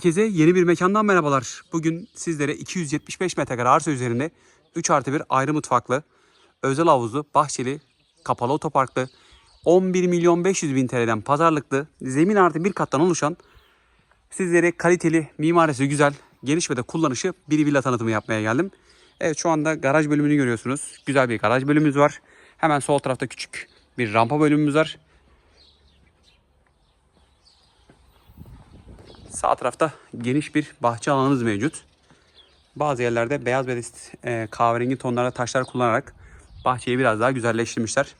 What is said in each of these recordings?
Herkese yeni bir mekandan merhabalar. Bugün sizlere 275 metrekare arsa üzerinde 3 artı 1 ayrı mutfaklı, özel havuzlu, bahçeli, kapalı otoparklı, 11 milyon 500 bin TL'den pazarlıklı, zemin artı bir kattan oluşan sizlere kaliteli, mimarisi güzel, geniş ve de kullanışı bir villa tanıtımı yapmaya geldim. Evet şu anda garaj bölümünü görüyorsunuz. Güzel bir garaj bölümümüz var. Hemen sol tarafta küçük bir rampa bölümümüz var. Sağ tarafta geniş bir bahçe alanımız mevcut. Bazı yerlerde beyaz ve e, kahverengi tonlarda taşlar kullanarak bahçeyi biraz daha güzelleştirmişler.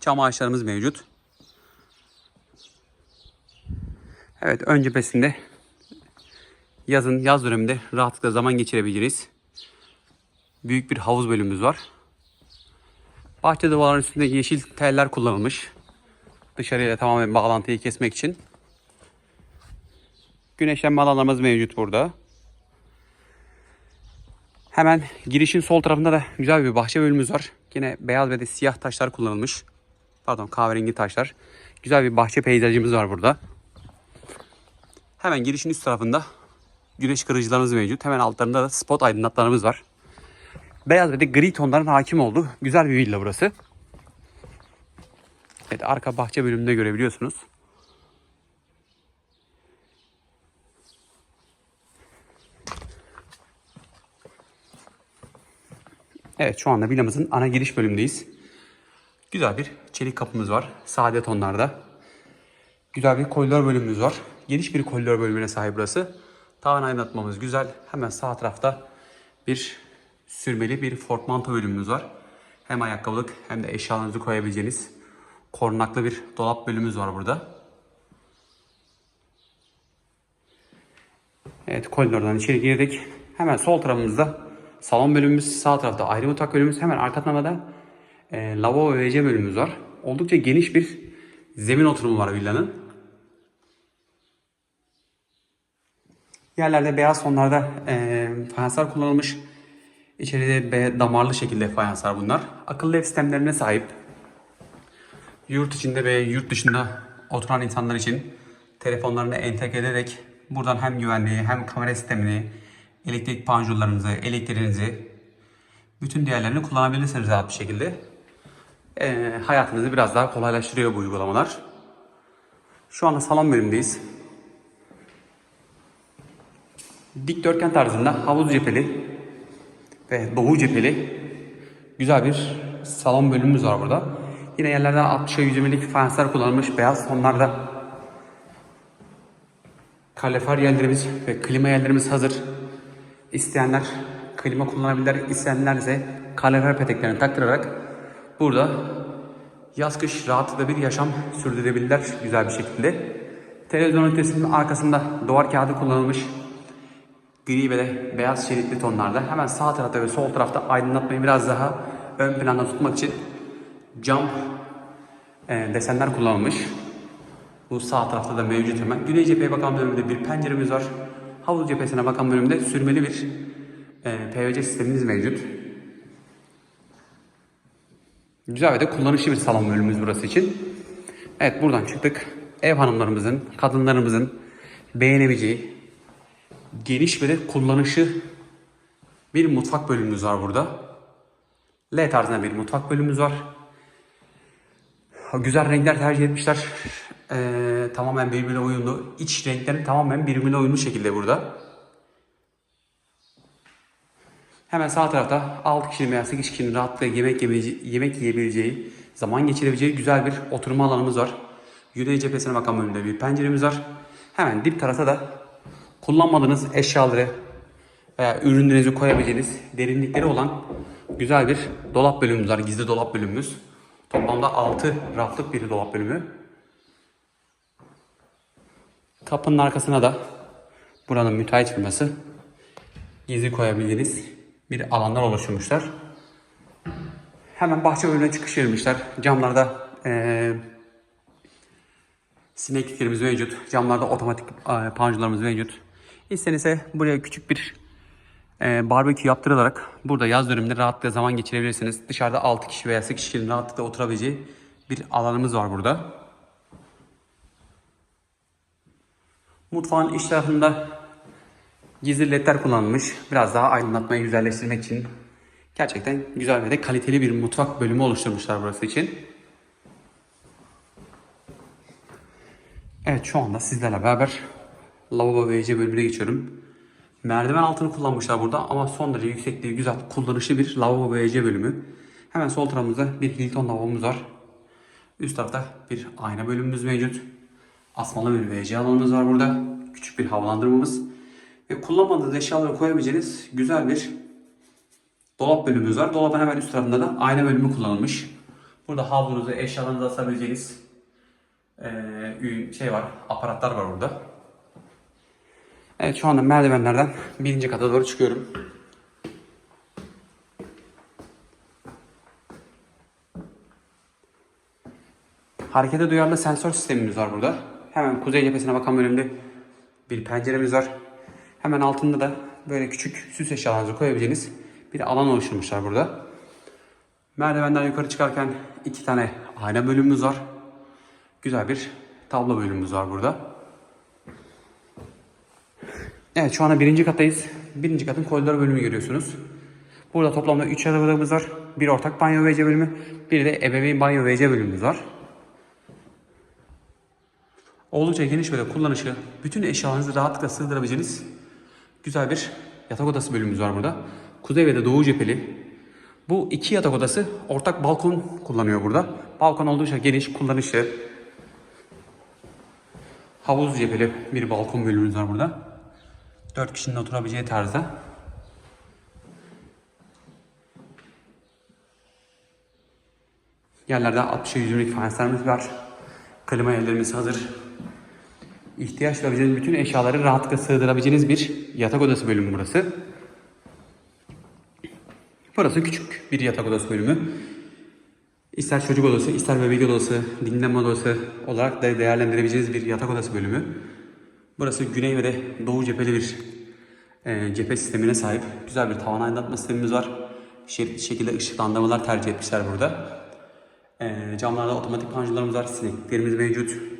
Çam ağaçlarımız mevcut. Evet ön cephesinde yazın yaz döneminde rahatlıkla zaman geçirebiliriz. Büyük bir havuz bölümümüz var. Bahçe duvarların üstünde yeşil teller kullanılmış. Dışarıya tamamen bağlantıyı kesmek için. Güneşlenme alanlarımız mevcut burada. Hemen girişin sol tarafında da güzel bir bahçe bölümümüz var. Yine beyaz ve de siyah taşlar kullanılmış. Pardon kahverengi taşlar. Güzel bir bahçe peyzajımız var burada. Hemen girişin üst tarafında güneş kırıcılarımız mevcut. Hemen altlarında da spot aydınlatmalarımız var. Beyaz ve de gri tonların hakim olduğu güzel bir villa burası. Evet arka bahçe bölümünde görebiliyorsunuz. Evet şu anda villamızın ana giriş bölümündeyiz. Güzel bir çelik kapımız var. Sade tonlarda. Güzel bir koridor bölümümüz var. Geniş bir koridor bölümüne sahip burası. Tavan aydınlatmamız güzel. Hemen sağ tarafta bir sürmeli bir portmanto bölümümüz var. Hem ayakkabılık hem de eşyalarınızı koyabileceğiniz korunaklı bir dolap bölümümüz var burada. Evet koridordan içeri girdik. Hemen sol tarafımızda salon bölümümüz, sağ tarafta ayrı mutfak bölümümüz, hemen arka tarafta e, lavabo ve WC bölümümüz var. Oldukça geniş bir zemin oturumu var villanın. Yerlerde beyaz tonlarda e, fayanslar kullanılmış. İçeride be, damarlı şekilde fayanslar bunlar. Akıllı ev sistemlerine sahip. Yurt içinde ve yurt dışında oturan insanlar için telefonlarını entegre ederek buradan hem güvenliği hem kamera sistemini, elektrik panjurlarınızı, elektriğinizi, bütün diğerlerini kullanabilirsiniz rahat bir şekilde. Ee, hayatınızı biraz daha kolaylaştırıyor bu uygulamalar. Şu anda salon bölümündeyiz. Dikdörtgen tarzında havuz cepheli ve doğu cepheli güzel bir salon bölümümüz var burada. Yine yerlerde 60'a 120'lik fayanslar kullanılmış beyaz tonlarda kalorifer yerlerimiz ve klima yerlerimiz hazır. İsteyenler klima kullanabilirler, isteyenler ise kalorifer peteklerini taktırarak burada yaz kış rahatlıkla bir yaşam sürdürebilirler güzel bir şekilde. Televizyon ünitesinin arkasında duvar kağıdı kullanılmış gri ve de beyaz şeritli tonlarda. Hemen sağ tarafta ve sol tarafta aydınlatmayı biraz daha ön planda tutmak için cam e, desenler kullanılmış. Bu sağ tarafta da mevcut hemen. Güney cepheye bakan bölümde bir penceremiz var. Havuz cephesine bakan bölümde sürmeli bir e, PVC sistemimiz mevcut. Güzel ve de kullanışlı bir salon bölümümüz burası için. Evet buradan çıktık. Ev hanımlarımızın, kadınlarımızın beğenebileceği geniş ve de kullanışı bir mutfak bölümümüz var burada. L tarzında bir mutfak bölümümüz var. Güzel renkler tercih etmişler. Ee, tamamen birbirine uyumlu. İç renkleri tamamen birbirine uyumlu şekilde burada. Hemen sağ tarafta 6 kişinin veya 8 kişinin rahatlıkla yemek, yemek yiyebileceği, zaman geçirebileceği güzel bir oturma alanımız var. Güney cephesine bakan bölümde bir penceremiz var. Hemen dip tarafta da kullanmadığınız eşyaları veya ürünlerinizi koyabileceğiniz derinlikleri olan güzel bir dolap bölümümüz var. Gizli dolap bölümümüz. Toplamda 6 raflık bir dolap bölümü. Kapının arkasına da buranın müteahhit firması gizli koyabildiğiniz bir alanlar oluşturmuşlar. Hemen bahçe bölümüne çıkış vermişler. Camlarda eee sinekliklerimiz mevcut. Camlarda otomatik e, panjurlarımız mevcut. İstenirse buraya küçük bir e, barbekü yaptırılarak burada yaz döneminde rahatlıkla zaman geçirebilirsiniz. Dışarıda 6 kişi veya 8 kişinin rahatlıkla oturabileceği bir alanımız var burada. Mutfağın iç tarafında gizli ledler kullanılmış. Biraz daha aydınlatmayı güzelleştirmek için gerçekten güzel ve de kaliteli bir mutfak bölümü oluşturmuşlar burası için. Evet şu anda sizlerle beraber lavabo ve WC bölümüne geçiyorum. Merdiven altını kullanmışlar burada ama son derece yüksekliği güzel, kullanışlı bir lavabo ve WC bölümü. Hemen sol tarafımızda bir Hilton lavabomuz var. Üst tarafta bir ayna bölümümüz mevcut. Asmalı bir WC alanımız var burada. Küçük bir havalandırmamız. Ve kullanmadığınız eşyaları koyabileceğiniz güzel bir dolap bölümümüz var. Dolabın hemen üst tarafında da ayna bölümü kullanılmış. Burada havlunuzu, eşyalarınızı asabileceğiniz eee, şey var, aparatlar var burada. Evet şu anda merdivenlerden birinci kata doğru çıkıyorum. Harekete duyarlı sensör sistemimiz var burada. Hemen kuzey cephesine bakan bölümde bir penceremiz var. Hemen altında da böyle küçük süs eşyalarınızı koyabileceğiniz bir alan oluşturmuşlar burada. Merdivenden yukarı çıkarken iki tane ayna bölümümüz var. Güzel bir tablo bölümümüz var burada. Evet şu anda birinci kattayız. Birinci katın koridor bölümü görüyorsunuz. Burada toplamda 3 yatak odamız var. Bir ortak banyo ve WC bölümü. Bir de ebeveyn banyo ve WC bölümümüz var. Oldukça geniş ve de kullanışlı. Bütün eşyalarınızı rahatlıkla sığdırabileceğiniz güzel bir yatak odası bölümümüz var burada. Kuzey ve de doğu cepheli. Bu iki yatak odası ortak balkon kullanıyor burada. Balkon oldukça geniş, kullanışlı. Havuz cepheli bir balkon bölümümüz var burada. 4 kişinin oturabileceği tarzda. Yerlerde 60'a 120'lik fayanslarımız var. Klima yerlerimiz hazır. İhtiyaç duyabileceğiniz bütün eşyaları rahatlıkla sığdırabileceğiniz bir yatak odası bölümü burası. Burası küçük bir yatak odası bölümü. İster çocuk odası, ister bebek odası, dinlenme odası olarak da değerlendirebileceğiniz bir yatak odası bölümü. Burası güney ve de doğu cepheli bir e, cephe sistemine sahip. Güzel bir tavan aydınlatma sistemimiz var. Şeritli şekilde ışıklandırmalar tercih etmişler burada. E, camlarda otomatik panjurlarımız var. Sinekliklerimiz mevcut.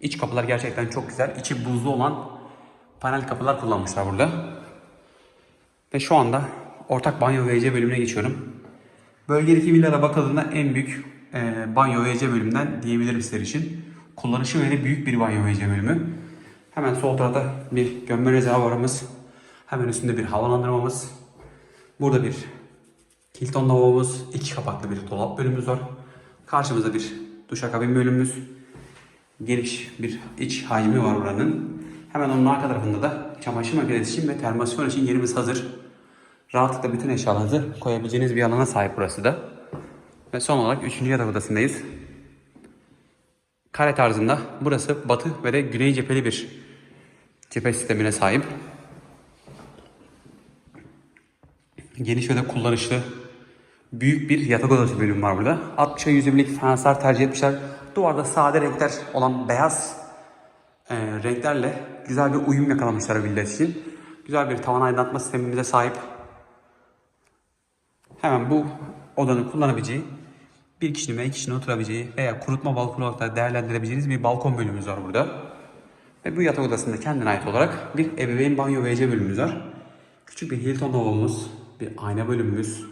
İç kapılar gerçekten çok güzel. İçi buzlu olan panel kapılar kullanmışlar burada. Ve şu anda ortak banyo ve WC bölümüne geçiyorum. Bölgedeki villalara bakıldığında en büyük e, banyo ve WC bölümünden diyebilirim sizler için. Kullanışı de büyük bir banyo ve WC bölümü. Hemen sol tarafta bir gömme rezervuarımız. Hemen üstünde bir havalandırmamız. Burada bir Hilton lavabomuz, iki kapaklı bir dolap bölümümüz var. Karşımızda bir duşakabin bölümümüz. Geniş bir iç hacmi var buranın. Hemen onun arka tarafında da çamaşır makinesi için ve termosifon için yerimiz hazır. Rahatlıkla bütün eşyalarınızı koyabileceğiniz bir alana sahip burası da. Ve son olarak 3. yatak odasındayız. Kare tarzında burası batı ve de güney cepheli bir cephe sistemine sahip. Geniş ve de kullanışlı büyük bir yatak odası bölümü var burada. 60'a 120'lik fayanslar tercih etmişler. Duvarda sade renkler olan beyaz e, renklerle güzel bir uyum yakalamışlar villa için. Güzel bir tavan aydınlatma sistemimize sahip. Hemen bu odanın kullanabileceği bir kişinin ve iki kişinin oturabileceği veya kurutma balkonu olarak da değerlendirebileceğiniz bir balkon bölümümüz var burada. Ve bu yatak odasında kendine ait olarak bir ebeveyn banyo WC bölümümüz var. Küçük bir Hilton lavabomuz, bir ayna bölümümüz,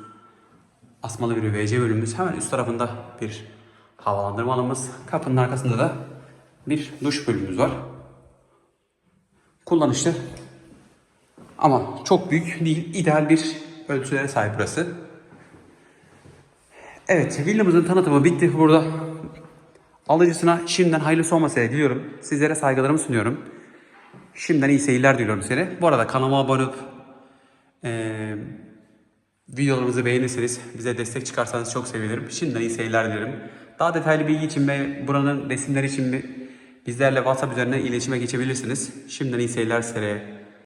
asmalı bir WC bölümümüz. Hemen üst tarafında bir havalandırma alanımız. Kapının arkasında da bir duş bölümümüz var. Kullanışlı ama çok büyük değil, ideal bir ölçülere sahip burası. Evet, villamızın tanıtımı bitti burada. Alıcısına şimdiden hayırlısı olmasını diliyorum. Sizlere saygılarımı sunuyorum. Şimdiden iyi seyirler diliyorum size. Bu arada kanalıma abone olup eee, videolarımızı beğenirseniz, bize destek çıkarsanız çok sevinirim. Şimdiden iyi seyirler dilerim. Daha detaylı bilgi için ve buranın resimleri için bizlerle WhatsApp üzerinden iletişime geçebilirsiniz. Şimdiden iyi seyirler size.